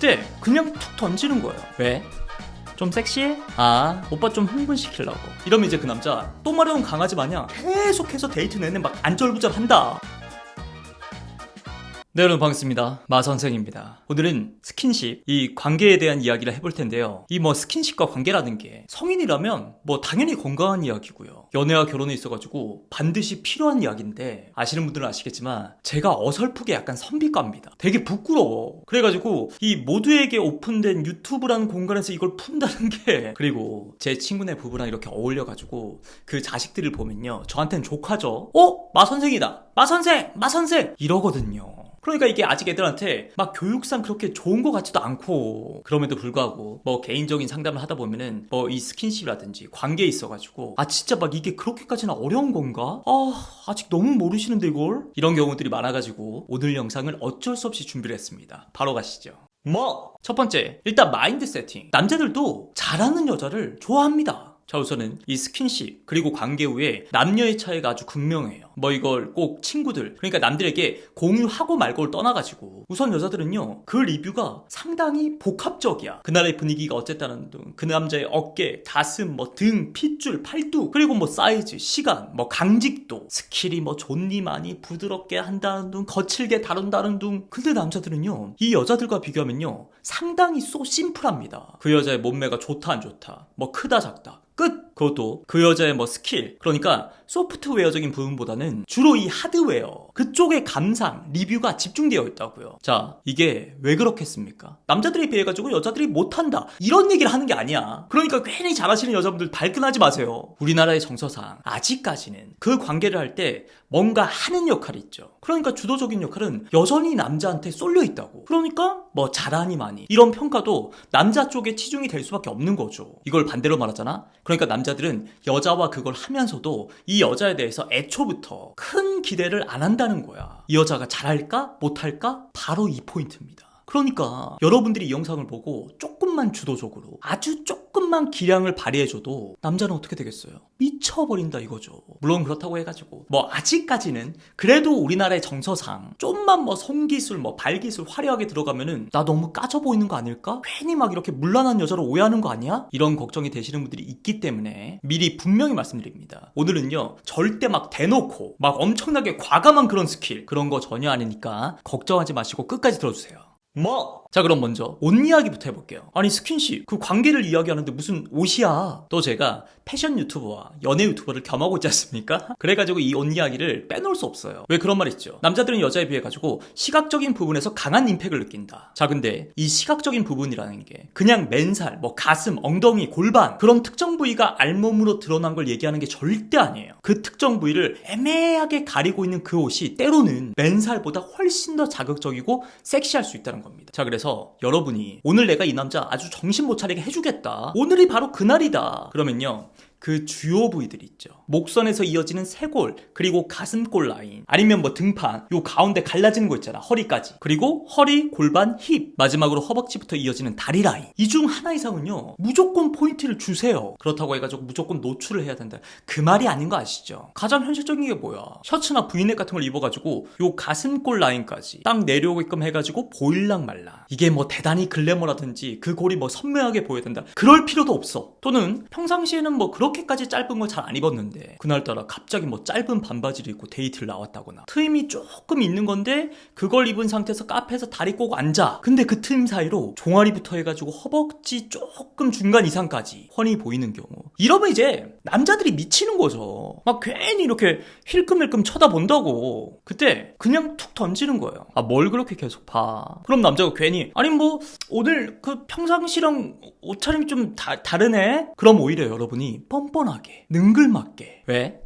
그때 그냥 툭 던지는 거예요. 왜? 좀 섹시해? 아, 오빠 좀 흥분시키려고. 이러면 이제 그 남자 또 마려운 강아지 마냥 계속해서 데이트 내내 막 안절부절 한다. 네, 여러분 반갑습니다. 마 선생입니다. 오늘은 스킨십, 이 관계에 대한 이야기를 해볼 텐데요. 이 뭐 스킨십과 관계라는 게 성인이라면 뭐 당연히 건강한 이야기고요. 연애와 결혼에 있어가지고 반드시 필요한 이야기인데 아시는 분들은 아시겠지만 제가 어설프게 약간 선비과입니다. 되게 부끄러워. 그래가지고 이 모두에게 오픈된 유튜브라는 공간에서 이걸 푼다는 게 그리고 제 친구네 부부랑 이렇게 어울려가지고 그 자식들을 보면요. 저한테는 조카죠. 어? 마 선생이다. 마 선생! 마 선생! 이러거든요. 그러니까 이게 아직 애들한테 막 교육상 그렇게 좋은 것 같지도 않고 그럼에도 불구하고 뭐 개인적인 상담을 하다 보면은 뭐 이 스킨십이라든지 관계에 있어가지고 아 진짜 막 이게 그렇게까지나 어려운 건가? 아 아직 너무 모르시는데 이걸? 이런 경우들이 많아가지고 오늘 영상을 어쩔 수 없이 준비를 했습니다. 바로 가시죠. 뭐? 첫 번째, 일단 마인드 세팅. 남자들도 잘하는 여자를 좋아합니다. 자, 우선은 이 스킨십, 그리고 관계 후에 남녀의 차이가 아주 극명해요. 뭐 이걸 꼭 친구들, 그러니까 남들에게 공유하고 말고를 떠나가지고 우선 여자들은요, 그 리뷰가 상당히 복합적이야. 그날의 분위기가 어쨌다는 등, 그 남자의 어깨, 가슴, 뭐 등, 핏줄, 팔뚝, 그리고 뭐 사이즈, 시간, 뭐 강직도, 스킬이 뭐 존니 많이 부드럽게 한다는 둥, 거칠게 다룬다는 둥. 근데 남자들은요, 이 여자들과 비교하면요, 상당히 쏘 심플합니다. 그 여자의 몸매가 좋다 안 좋다, 뭐 크다 작다. 끝! 그것도 그 여자의 뭐 스킬 그러니까 소프트웨어적인 부분보다는 주로 이 하드웨어 그쪽의 감상 리뷰가 집중되어 있다고요. 자 이게 왜 그렇겠습니까? 남자들에 비해 가지고 여자들이 못한다 이런 얘기를 하는 게 아니야. 그러니까 괜히 잘하시는 여자분들 발끈하지 마세요. 우리나라의 정서상 아직까지는 그 관계를 할 때 뭔가 하는 역할이 있죠. 그러니까 주도적인 역할은 여전히 남자한테 쏠려 있다고. 그러니까 뭐 잘하니 많이 이런 평가도 남자 쪽에 치중이 될 수밖에 없는 거죠 이걸 반대로 말하잖아 그러니까 남자들은 여자와 그걸 하면서도 이 여자에 대해서 애초부터 큰 기대를 안 한다는 거야. 이 여자가 잘할까? 못할까? 바로 이 포인트입니다. 그러니까 여러분들이 이 영상을 보고 조금만 주도적으로 아주 조금만 기량을 발휘해줘도 남자는 어떻게 되겠어요? 미쳐버린다 이거죠. 물론 그렇다고 해가지고 뭐 아직까지는 그래도 우리나라의 정서상 좀만 뭐 손기술 뭐 발기술 화려하게 들어가면은 나 너무 까져 보이는 거 아닐까? 괜히 막 이렇게 물란한 여자를 오해하는 거 아니야? 이런 걱정이 되시는 분들이 있기 때문에 미리 분명히 말씀드립니다. 오늘은요 절대 막 대놓고 막 엄청나게 과감한 그런 스킬 그런 거 전혀 아니니까 걱정하지 마시고 끝까지 들어주세요. 뭐? 자 그럼 먼저 옷 이야기부터 해볼게요. 아니 스킨십 그 관계를 이야기하는데 무슨 옷이야? 또 제가 패션 유튜버와 연애 유튜버를 겸하고 있지 않습니까? 그래가지고 이 옷 이야기를 빼놓을 수 없어요. 왜 그런 말 있죠? 남자들은 여자에 비해 가지고 시각적인 부분에서 강한 임팩을 느낀다. 자 근데 이 시각적인 부분이라는 게 그냥 맨살 뭐 가슴 엉덩이 골반 그런 특정 부위가 알몸으로 드러난 걸 얘기하는 게 절대 아니에요. 그 특정 부위를 애매하게 가리고 있는 그 옷이 때로는 맨살보다 훨씬 더 자극적이고 섹시할 수 있다는 겁니다. 자 그래서 그래서 여러분이 오늘 내가 이 남자 아주 정신 못 차리게 해주겠다. 오늘이 바로 그날이다. 그러면요. 그 주요 부위들이 있죠. 목선에서 이어지는 쇄골, 그리고 가슴골 라인, 아니면 뭐 등판, 요 가운데 갈라지는 거 있잖아. 허리까지. 그리고 허리, 골반, 힙, 마지막으로 허벅지부터 이어지는 다리 라인. 이 중 하나 이상은요, 무조건 포인트를 주세요. 그렇다고 해가지고 무조건 노출을 해야 된다. 그 말이 아닌 거 아시죠? 가장 현실적인 게 뭐야? 셔츠나 브이넥 같은 걸 입어가지고 요 가슴골 라인까지 딱 내려오게끔 해가지고 보일랑 말라. 이게 뭐 대단히 글래머라든지 그 골이 뭐 선명하게 보여야 된다. 그럴 필요도 없어. 또는 평상시에는 뭐 그렇게까지 짧은 걸 잘 안 입었는데 그날따라 갑자기 뭐 짧은 반바지를 입고 데이트를 나왔다거나 트임이 조금 있는 건데 그걸 입은 상태에서 카페에서 다리 꼭 앉아. 근데 그 틈 사이로 종아리부터 해가지고 허벅지 조금 중간 이상까지 훤히 보이는 경우. 이러면 이제 남자들이 미치는 거죠. 막 괜히 이렇게 힐끔힐끔 쳐다본다고. 그때 그냥 툭 던지는 거예요. 아 뭘 그렇게 계속 봐. 그럼 남자가 괜히 아니 뭐 오늘 그 평상시랑 옷차림이 좀 다, 다르네? 그럼 오히려 여러분이 뻔뻔하게 능글맞게 왜?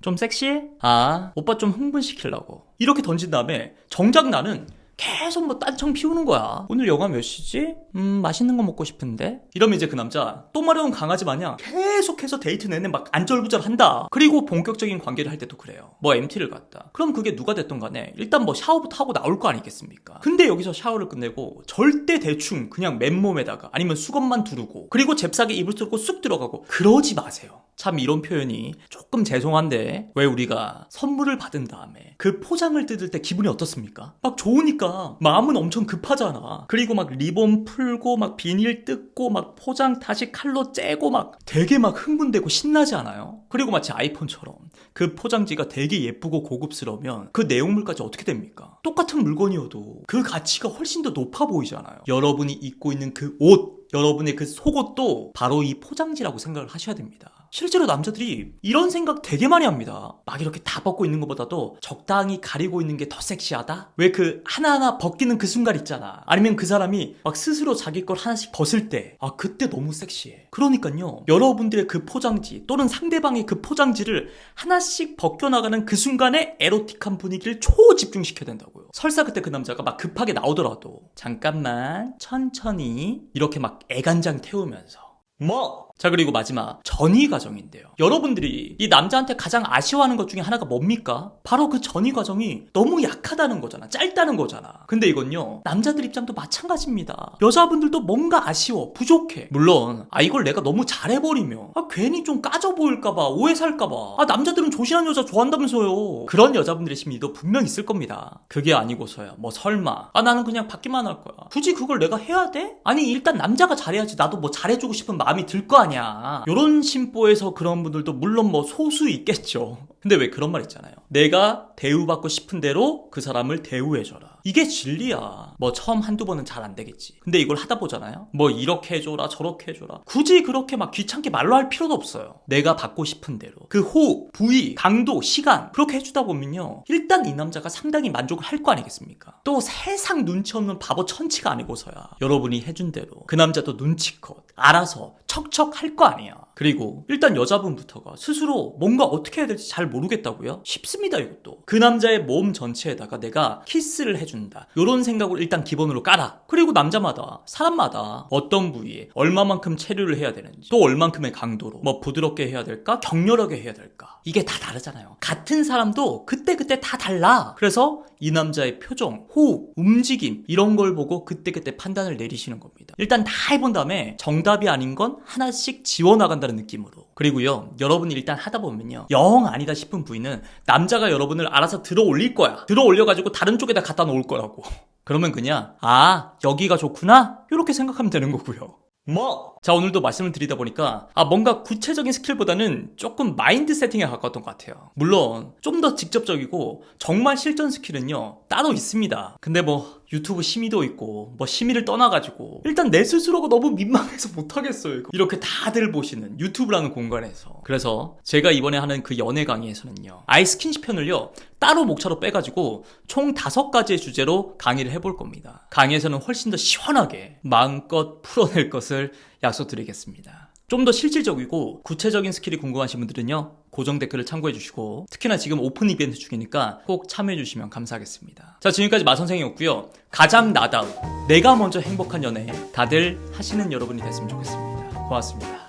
좀 섹시해? 아 오빠 좀 흥분시키려고 이렇게 던진 다음에 정작 나는 계속 뭐 딴청 피우는 거야. 오늘 영화 몇 시지? 음, 맛있는 거 먹고 싶은데? 이러면 이제 그 남자 또 마려운 강아지 마냥 계속해서 데이트 내내 막 안절부절 한다. 그리고 본격적인 관계를 할 때도 그래요. 뭐 MT를 갔다. 그럼 그게 누가 됐던 간에 일단 뭐 샤워부터 하고 나올 거 아니겠습니까? 근데 여기서 샤워를 끝내고 절대 대충 그냥 맨몸에다가 아니면 수건만 두르고 그리고 잽싸게 이불 뚫고 쑥 들어가고 그러지 마세요. 참 이런 표현이 조금 죄송한데 왜 우리가 선물을 받은 다음에 그 포장을 뜯을 때 기분이 어떻습니까? 막 좋으니까 마음은 엄청 급하잖아. 그리고 막 리본 풀고 막 비닐 뜯고 막 포장 다시 칼로 째고 막 되게 막 흥분되고 신나지 않아요? 그리고 마치 아이폰처럼 그 포장지가 되게 예쁘고 고급스러우면 그 내용물까지 어떻게 됩니까? 똑같은 물건이어도 그 가치가 훨씬 더 높아 보이잖아요. 여러분이 입고 있는 그 옷, 여러분의 그 속옷도 바로 이 포장지라고 생각을 하셔야 됩니다. 실제로 남자들이 이런 생각 되게 많이 합니다. 막 이렇게 다 벗고 있는 것보다도 적당히 가리고 있는 게 더 섹시하다? 왜 그 하나하나 벗기는 그 순간 있잖아. 아니면 그 사람이 막 스스로 자기 걸 하나씩 벗을 때, 아, 그때 너무 섹시해. 그러니까요. 여러분들의 그 포장지 또는 상대방의 그 포장지를 하나씩 벗겨나가는 그 순간에 에로틱한 분위기를 초집중시켜야 된다고요. 설사 그때 그 남자가 막 급하게 나오더라도 잠깐만 천천히 이렇게 막 애간장 태우면서 뭐? 자 그리고 마지막 전이 과정인데요. 여러분들이 이 남자한테 가장 아쉬워하는 것 중에 하나가 뭡니까? 바로 그 전이 과정이 너무 약하다는 거잖아. 짧다는 거잖아. 근데 이건요 남자들 입장도 마찬가지입니다. 여자분들도 뭔가 아쉬워, 부족해. 물론 아 이걸 내가 너무 잘해버리면 아 괜히 좀 까져 보일까봐 오해 살까봐 아 남자들은 조신한 여자 좋아한다면서요. 그런 여자분들의 심리도 분명 있을 겁니다. 그게 아니고서야 뭐 설마 아 나는 그냥 받기만 할 거야. 굳이 그걸 내가 해야 돼? 아니 일단 남자가 잘해야지 나도 뭐 잘해주고 싶은 마음이 들거아 니야. 요런 심보에서 그런 분들도 물론 뭐 소수 있겠죠. 근데 왜 그런 말 있잖아요. 내가 대우받고 싶은 대로 그 사람을 대우해줘라. 이게 진리야. 뭐 처음 한두 번은 잘 안 되겠지. 근데 이걸 하다 보잖아요. 뭐 이렇게 해줘라 저렇게 해줘라. 굳이 그렇게 막 귀찮게 말로 할 필요도 없어요. 내가 받고 싶은 대로. 그 호흡, 부위, 강도, 시간 그렇게 해주다 보면요. 일단 이 남자가 상당히 만족을 할 거 아니겠습니까? 또 세상 눈치 없는 바보 천치가 아니고서야 여러분이 해준 대로 그 남자도 눈치껏 알아서 척척 할 거 아니야. 그리고 일단 여자분부터가 스스로 뭔가 어떻게 해야 될지 잘 모르겠다고요? 쉽습니다 이것도. 그 남자의 몸 전체에다가 내가 키스를 해준다. 이런 생각을 일단 기본으로 깔아. 그리고 남자마다 사람마다 어떤 부위에 얼마만큼 체류를 해야 되는지 또 얼만큼의 강도로 뭐 부드럽게 해야 될까 격렬하게 해야 될까 이게 다 다르잖아요. 같은 사람도 그때그때 다 달라. 그래서 이 남자의 표정, 호흡, 움직임 이런 걸 보고 그때그때 판단을 내리시는 겁니다. 일단 다 해본 다음에 정답이 아닌 건 하나씩 지워나간 다는 느낌으로. 그리고요, 여러분이 일단 하다 보면요, 영 아니다 싶은 부위는 남자가 여러분을 알아서 들어 올릴 거야. 들어 올려가지고 다른 쪽에다 갖다 놓을 거라고. 그러면 그냥, 아, 여기가 좋구나? 이렇게 생각하면 되는 거고요. 뭐? 자, 오늘도 말씀을 드리다 보니까, 아, 뭔가 구체적인 스킬보다는 조금 마인드 세팅에 가까웠던 것 같아요. 물론, 좀 더 직접적이고, 정말 실전 스킬은요, 따로 있습니다. 근데 뭐, 유튜브 심의도 있고, 뭐, 심의를 떠나가지고, 일단 내 스스로가 너무 민망해서 못하겠어요. 이거. 이렇게 다들 보시는 유튜브라는 공간에서. 그래서, 제가 이번에 하는 그 연애 강의에서는요, 아이스킨십 편을요, 따로 목차로 빼가지고, 총 다섯 가지의 주제로 강의를 해볼 겁니다. 강의에서는 훨씬 더 시원하게, 마음껏 풀어낼 것을 약속드리겠습니다. 좀 더 실질적이고 구체적인 스킬이 궁금하신 분들은요 고정 댓글을 참고해 주시고 특히나 지금 오픈 이벤트 중이니까 꼭 참여해 주시면 감사하겠습니다. 자 지금까지 마선생이었고요. 가장 나다운 내가 먼저 행복한 연애 다들 하시는 여러분이 됐으면 좋겠습니다. 고맙습니다